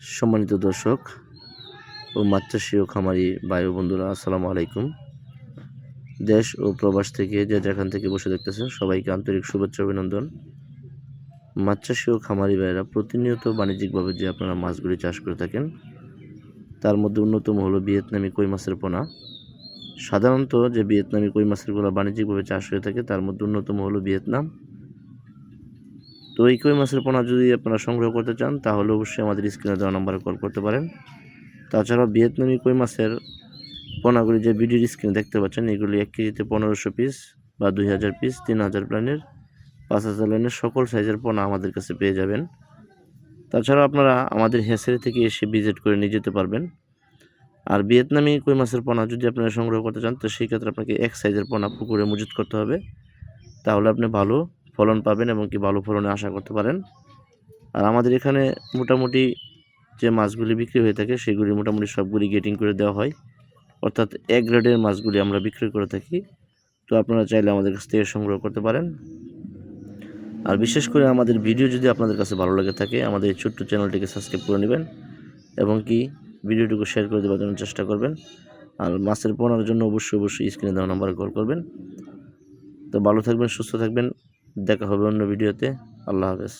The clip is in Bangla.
সম্মানিত দর্শক ও মাতৃশ্রী ও খামারি বায়ু বন্ধুরা, আসসালামু আলাইকুম। দেশ ও প্রবাস থেকে যে যেখান থেকে বসে দেখতেছেন, সবাইকে আন্তরিক শুভেচ্ছা অভিনন্দন। মাতৃশ্রী ও খামারি ভাইয়েরা প্রতিনিয়ত বাণিজ্যিকভাবে যে আপনারা মাছগুলি চাষ করে থাকেন, তার মধ্যে অন্যতম হলো ভিয়েতনামি কই মাছের পোনা। সাধারণত যে ভিয়েতনামি কই মাছেরগুলো বাণিজ্যিকভাবে চাষ হয়ে থাকে, তার মধ্যে অন্যতম হলো ভিয়েতনাম। তো এই কই মাছের পোনা যদি আপনারা সংগ্রহ করতে চান, তাহলে অবশ্যই আমাদের স্ক্রিনে দেওয়া নাম্বারে কল করতে পারেন। তাছাড়া ভিয়েতনামি কই মাছের পোনাগুলি যে ভিডিওর স্ক্রিনে দেখতে পাচ্ছেন, এগুলি এক কেজিতে পনেরোশো পিস বা দুই হাজার পিস তিন হাজার প্ল্যানের পাঁচ হাজার লাইনের সকল সাইজের পোনা আমাদের কাছে পেয়ে যাবেন। তাছাড়া আপনারা আমাদের হেসারি থেকে এসে ভিজিট করে নিয়ে যেতে পারবেন। আর ভিয়েতনামি কই মাছের পোনা যদি আপনারা সংগ্রহ করতে চান, তো সেই ক্ষেত্রে আপনাকে এক সাইজের পোনা পুকুরে মজুত করতে হবে। তাহলে আপনি ভালো ফলন পাবেন এবং কি ভালো ফলনে আশা করতে পারেন। আর আমাদের এখানে মোটামুটি যে মাছগুলি বিক্রি হয়ে থাকে, সেগুলি মোটামুটি সবগুলি গেটিং করে দেওয়া হয়। অর্থাৎ এক গ্রেডের মাছগুলি আমরা বিক্রি করে থাকি। তো আপনারা চাইলে আমাদের কাছ থেকে সংগ্রহ করতে পারেন। আর বিশেষ করে আমাদের ভিডিও যদি আপনাদের কাছে ভালো লাগে থাকে, আমাদের এই ছোট্ট চ্যানেলটিকে সাবস্ক্রাইব করে নেবেন এবং কি ভিডিওটুকু শেয়ার করে দেওয়ার জন্য চেষ্টা করবেন। আর মাছের পোনার জন্য অবশ্যই অবশ্যই স্ক্রিনে দেওয়া নাম্বারে কল করবেন। তো ভালো থাকবেন, সুস্থ থাকবেন। দেখা হবে অন্য ভিডিওতে। আল্লাহ হাফেজ।